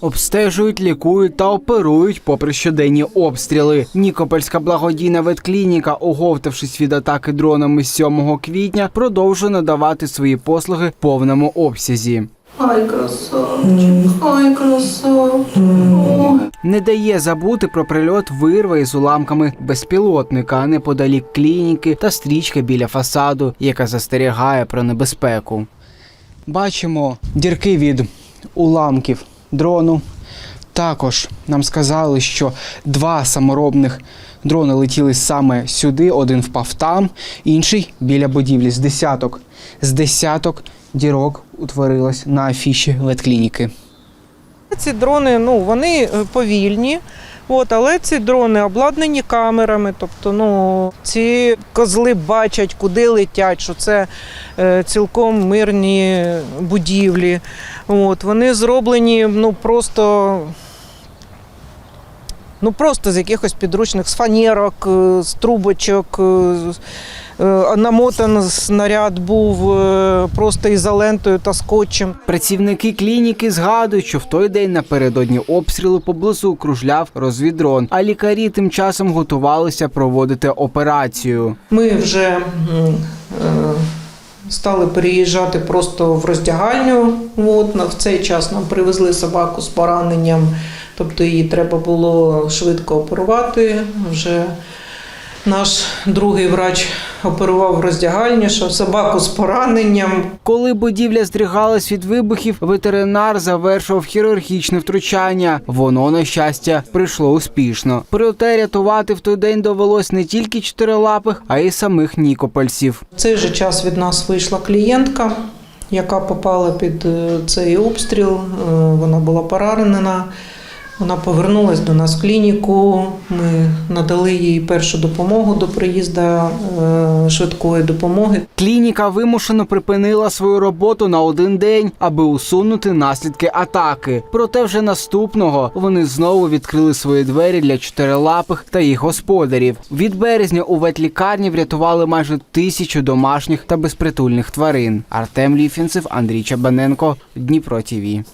Обстежують, лікують та оперують попри щоденні обстріли. Нікопольська благодійна ветклініка, оговтавшись від атаки дронами 7 квітня, продовжує надавати свої послуги в повному обсязі. Ай, красавчик, ай, красавчик. Не дає забути про прильот вирва із уламками безпілотника неподалік клініки та стрічка біля фасаду, яка застерігає про небезпеку. Бачимо дірки від уламків дрону. Також нам сказали, що два саморобних дрони летіли саме сюди. Один впав там, інший біля будівлі з десяток. З десяток дірок утворилось на афіші ветклініки. Ці дрони ну, вони е, повільні, от, але ці дрони обладнані камерами. Тобто ну, ці козли бачать, куди летять, що це е, цілком мирні будівлі. От, вони зроблені ну, просто. Ну, просто з якихось підручних з фанерок, е, з трубочок, е, е, намотан снаряд був просто ізолентою та скотчем. Працівники клініки згадують, що в той день напередодні обстрілу поблизу кружляв розвідрон, а лікарі тим часом готувалися проводити операцію. Ми вже стали переїжджати просто в роздягальню. От, в цей час нам привезли собаку з пораненням, тобто її треба було швидко оперувати. Вже наш другий врач оперував роздягальні, що собаку з пораненням. Коли будівля здригалась від вибухів, ветеринар завершував хірургічне втручання. Воно, на щастя, прийшло успішно. Проте рятувати в той день довелось не тільки чотирилапих, а й самих нікопольців. В цей же час від нас вийшла клієнтка, яка попала під е, цей обстріл. Е, Вона була поранена. Вона повернулася до нас в клініку. Ми надали їй першу допомогу до приїзду е, швидкої допомоги. Клініка вимушено припинила свою роботу на один день, аби усунути наслідки атаки. Проте вже наступного вони знову відкрили свої двері для чотирилапих та їх господарів. Від березня у ветлікарні врятували майже тисячу домашніх та безпритульних тварин. Артем Ліфінцев, Андрій Чабаненко, Дніпро ТІВІ.